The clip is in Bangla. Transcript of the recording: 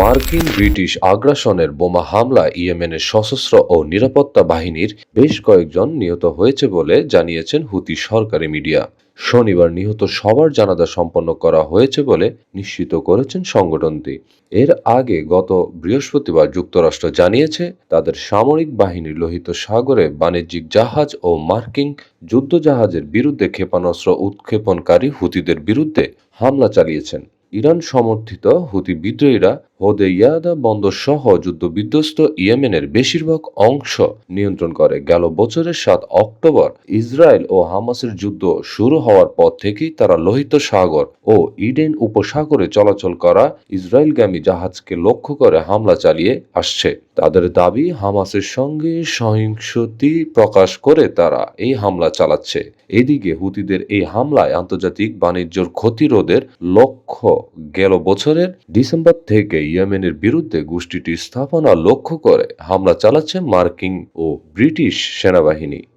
মার্কিন ব্রিটিশ আগ্রাসনের বোমা হামলা ইয়েমেনের সশস্ত্র ও নিরাপত্তা বাহিনীর বেশ কয়েকজন নিহত হয়েছে বলে জানিয়েছেন হুতি সরকারি মিডিয়া। শনিবার নিহত সবার জানাজা সম্পন্ন করা হয়েছে বলে নিশ্চিত করেছেন সংগঠনটি। এর আগে গত বৃহস্পতিবার যুক্তরাষ্ট্র জানিয়েছে, তাদের সামরিক বাহিনী লোহিত সাগরে বাণিজ্যিক জাহাজ ও মার্কিন যুদ্ধজাহাজের বিরুদ্ধে ক্ষেপণাস্ত্র উৎক্ষেপণকারী হুতিদের বিরুদ্ধে হামলা চালিয়েছেন। ইরান সমর্থিত হুতি বিদ্রোহীরা হোদেইয়াদা বন্দর সহ যুদ্ধবিধ্বস্ত ইয়েমেনের বেশিরভাগ অংশ নিয়ন্ত্রণ করে। গেল বছরের সাত অক্টোবর ইসরায়েল ও হামাসের যুদ্ধ শুরু হওয়ার পর থেকেই তারা লোহিত সাগর ও ইডেন উপসাগরে চলাচল করা ইসরায়েলগামী জাহাজকে লক্ষ্য করে হামলা চালিয়ে আসছে। তাদের দাবি, হামাসের সঙ্গে সহিংসতি প্রকাশ করে তারা এই হামলা চালাচ্ছে। এদিকে হুতিদের এই হামলায় আন্তর্জাতিক বাণিজ্যর ক্ষতিরোধের লক্ষ্য গেল বছরের ডিসেম্বর থেকে ইয়েমেনের বিরুদ্ধে গোষ্ঠীটির স্থাপনা লক্ষ্য করে হামলা চালাচ্ছে মার্কিন ও ব্রিটিশ সেনাবাহিনী।